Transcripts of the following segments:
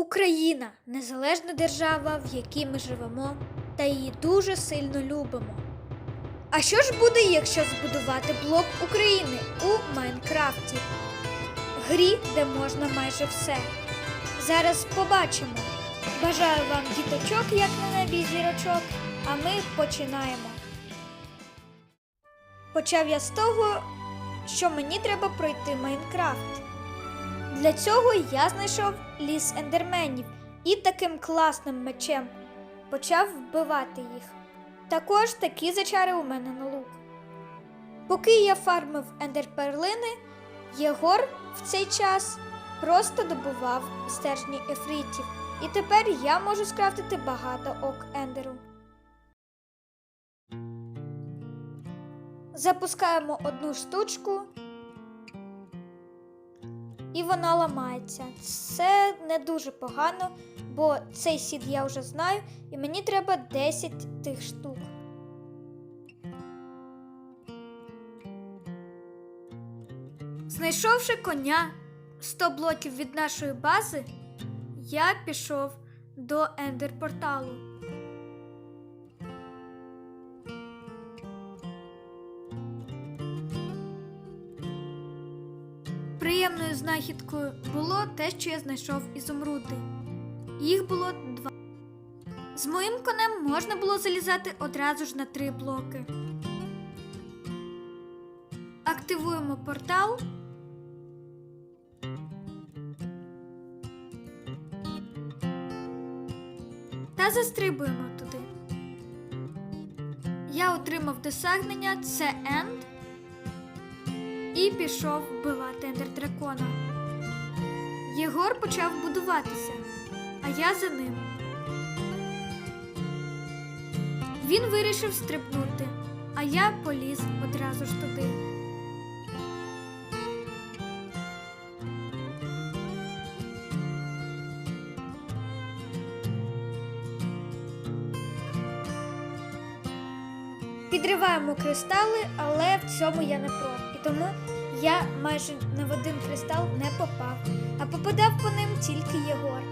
Україна незалежна держава, в якій ми живемо, та її дуже сильно любимо. А що ж буде, якщо збудувати блок України у Майнкрафті? Грі, де можна майже все. Зараз побачимо. Бажаю вам діточок, як на небі зірочок, а ми починаємо. Почав я з того, що мені треба пройти Майнкрафт. Для цього я знайшов ліс ендерменів і таким класним мечем почав вбивати їх. Також такі зачари у мене на лук. Поки я фармив ендерперлини, Єгор в цей час просто добував стержні ефритів, і тепер я можу скрафтити багато ок ендеру. Запускаємо одну штучку, і вона ламається. Це не дуже погано, бо цей сід я вже знаю, і мені треба 10 тих штук. Знайшовши коня 100 блоків від нашої бази, я пішов до ендер-порталу. Приємною знахідкою було те, що я знайшов ізумруди. Їх було два. З моїм конем можна було залізати одразу ж на три блоки. Активуємо портал. Та застрибуємо туди. Я отримав досягнення це End і пішов вбивати ендердракона. Єгор почав будуватися, а я за ним. Він вирішив стрибнути, а я поліз одразу ж туди. Підриваємо кристали, але в цьому я не про. Тому я майже не в один кристал не попав, а попадав по ним тільки Єгор.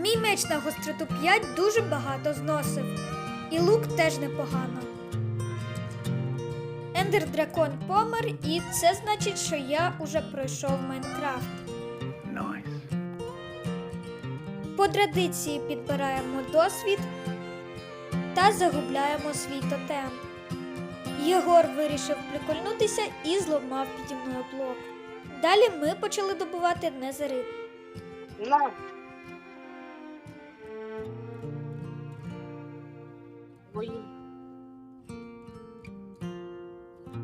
Мій меч на гостроту 5 дуже багато зносив, і лук теж непогано. Ендер дракон помер, і це значить, що я уже пройшов Майнкрафт. Nice. По традиції підбираємо досвід та загубляємо свій тотем. Єгор вирішив прикольнутися і зламав піді мною блок. Далі ми почали добувати незерит. На.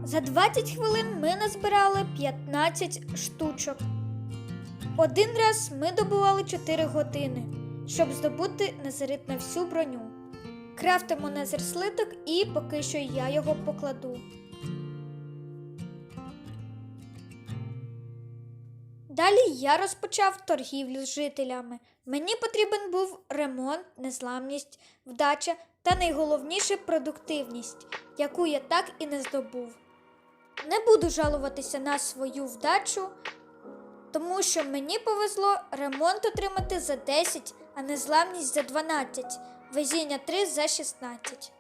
За 20 хвилин ми назбирали 15 штучок. Один раз ми добували 4 години, щоб здобути незерит на всю броню. Крафтимо незер слиток і поки що я його покладу. Далі я розпочав торгівлю з жителями. Мені потрібен був ремонт, незламність, вдача та найголовніше продуктивність, яку я так і не здобув. Не буду жалуватися на свою вдачу, тому що мені повезло ремонт отримати за 10, а незламність за 12, везіння 3 за 16.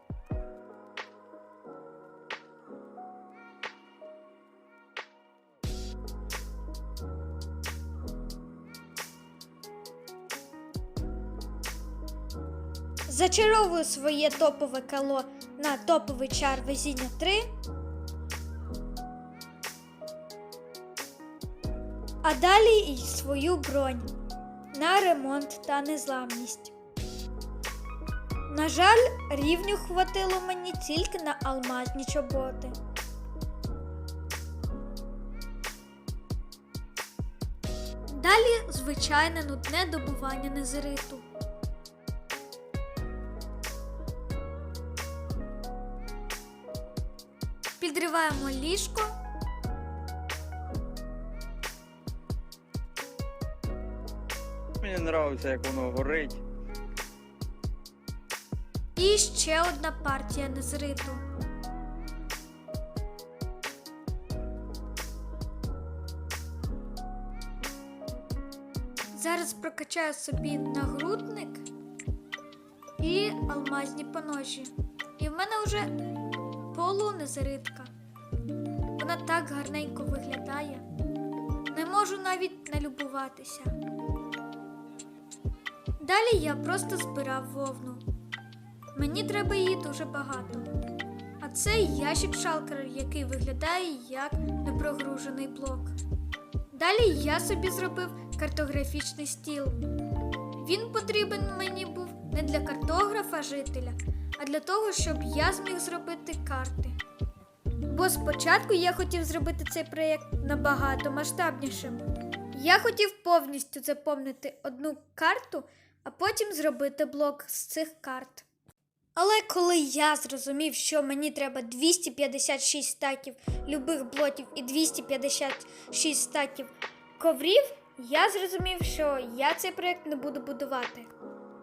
Зачаровую своє топове кало на топовий чар везіння 3. А далі і свою бронь на ремонт та незламність. На жаль, рівню хватило мені тільки на алмазні чоботи. Далі звичайне нудне добування незериту. Підриваємо ліжко. Мені подобається, як воно горить. І ще одна партія незриту. Зараз прокачаю собі нагрудник і алмазні поножі. І в мене вже полунезеритка. Вона так гарненько виглядає. Не можу навіть налюбуватися. Далі я просто збирав вовну. Мені треба її дуже багато. А це ящик шалкер, який виглядає як непрогружений блок. Далі я собі зробив картографічний стіл. Він потрібен мені був не для картографа жителя, а для того, щоб я зміг зробити карти. Бо спочатку я хотів зробити цей проєкт набагато масштабнішим. Я хотів повністю заповнити одну карту, а потім зробити блок з цих карт. Але коли я зрозумів, що мені треба 256 стаків любих блоків і 256 стаків коврів, я зрозумів, що я цей проєкт не буду будувати.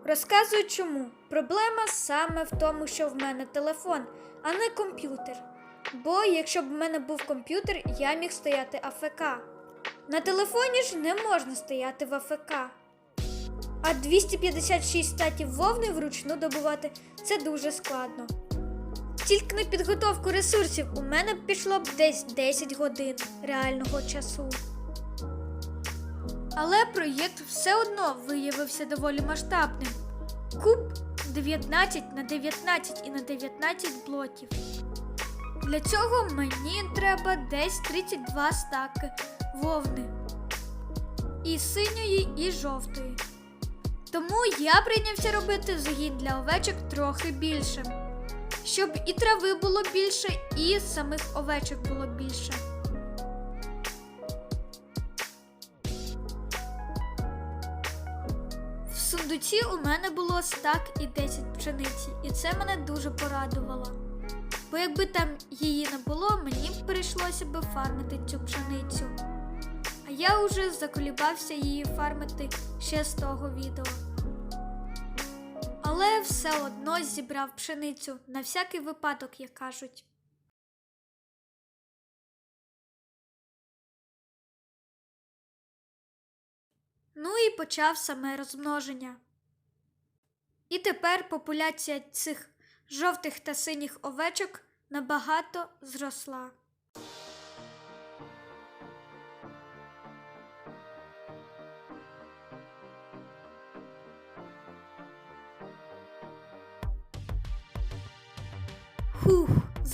Розказую чому. Проблема саме в тому, що в мене телефон, а не комп'ютер. Бо якщо б в мене був комп'ютер, я міг стояти АФК. На телефоні ж не можна стояти в АФК. А 256 статів вовни вручну добувати це дуже складно. Тільки на підготовку ресурсів у мене б пішло б десь 10 годин реального часу. Але проєкт все одно виявився доволі масштабним. Куб 19 на 19 і на 19 блоків. Для цього мені треба десь 32 стаки вовни. І синьої, і жовтої. Тому я прийнявся робити загін для овечок трохи більшим, щоб і трави було більше, і самих овечок було більше. В сундуці у мене було стак і 10 пшениці, і це мене дуже порадувало. Бо якби там її не було, мені б прийшлося би фармити цю пшеницю. А я уже заколібався її фармити ще з того відео. Але все одно зібрав пшеницю на всякий випадок, як кажуть. Ну і почав саме розмноження. І тепер популяція цих жовтих та синіх овечок набагато зросла.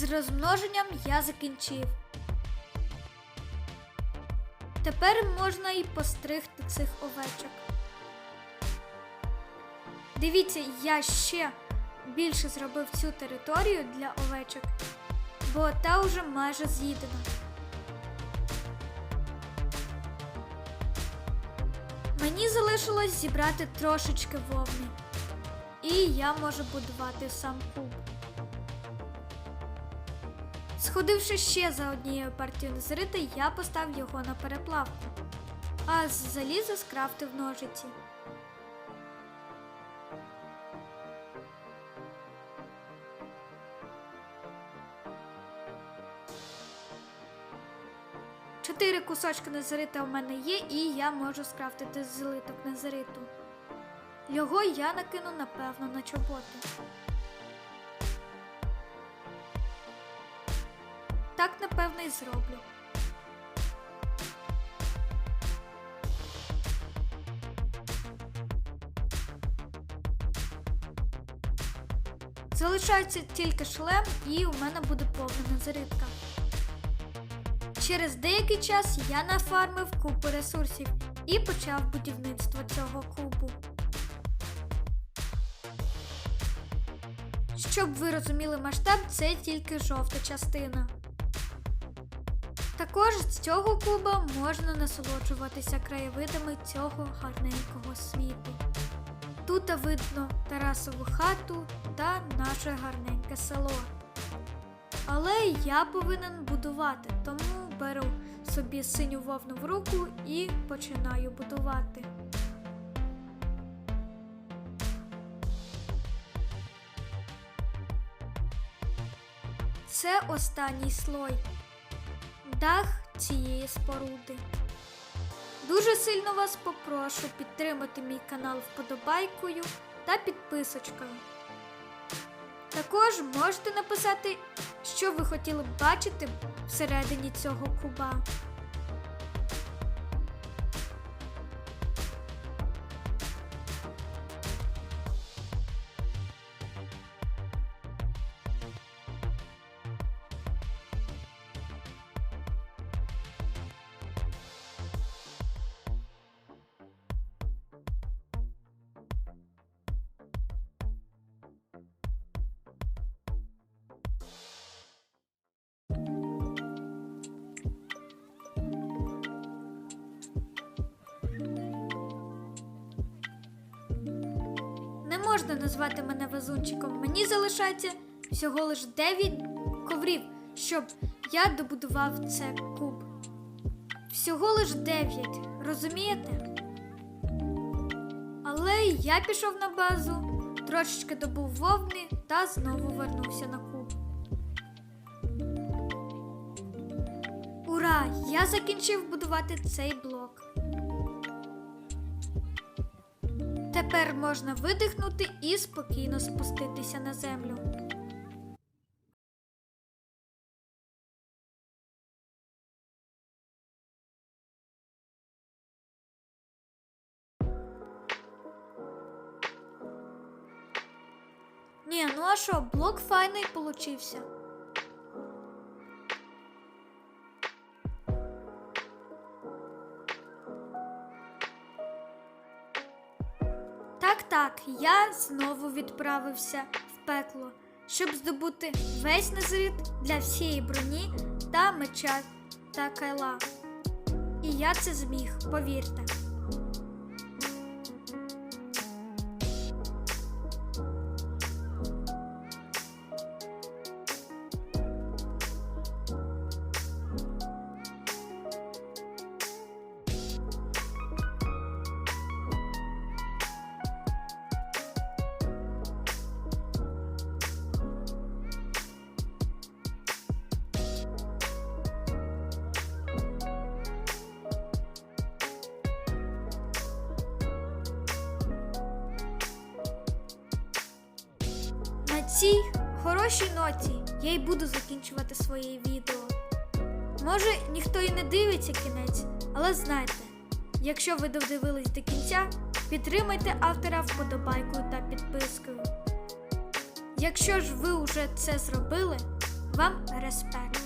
З розмноженням я закінчив. Тепер можна і постригти цих овечок. Дивіться, я ще більше зробив цю територію для овечок, бо та вже майже з'їдена. Мені залишилось зібрати трошечки вовни, і я можу будувати сам куб. Сходивши ще за однією партією незрита, я поставив його на переплавку, а з заліза скрафтив ножиці. Чотири кусочки незрита у мене є, і я можу скрафтити злиток незриту. Його я накину напевно на чоботи. Так, напевно, і зроблю. Залишається тільки шлем, і у мене буде повна зарядка. Через деякий час я нафармив купу ресурсів і почав будівництво цього кубу. Щоб ви розуміли масштаб, це тільки жовта частина. Також з цього куба можна насолоджуватися краєвидами цього гарненького світу. Тут видно Тарасову хату та наше гарненьке село. Але я повинен будувати, тому беру собі синю вовну в руку і починаю будувати. Це останній слой дах цієї споруди. Дуже сильно вас попрошу підтримати мій канал вподобайкою та підписочкою. Також можете написати, що ви хотіли б бачити всередині цього куба. Можна назвати мене везунчиком. Мені залишається всього лиш 9 коврів, щоб я добудував це куб. Всього лиш 9, розумієте? Але я пішов на базу, трошечки добув вовни та знову вернувся на куб. Ура! Я закінчив будувати цей блок. Тепер можна видихнути і спокійно спуститися на землю. Ні, ну а що, блок файний получився. Так, так, я знову відправився в пекло, щоб здобути весь незрит для всієї броні та меча та кайла. І я це зміг, повірте. Цій хорошій ноті я й буду закінчувати своє відео. Може, ніхто і не дивиться кінець, але знайте, якщо ви додивились до кінця, підтримайте автора вподобайкою та підпискою. Якщо ж ви вже це зробили, вам респект.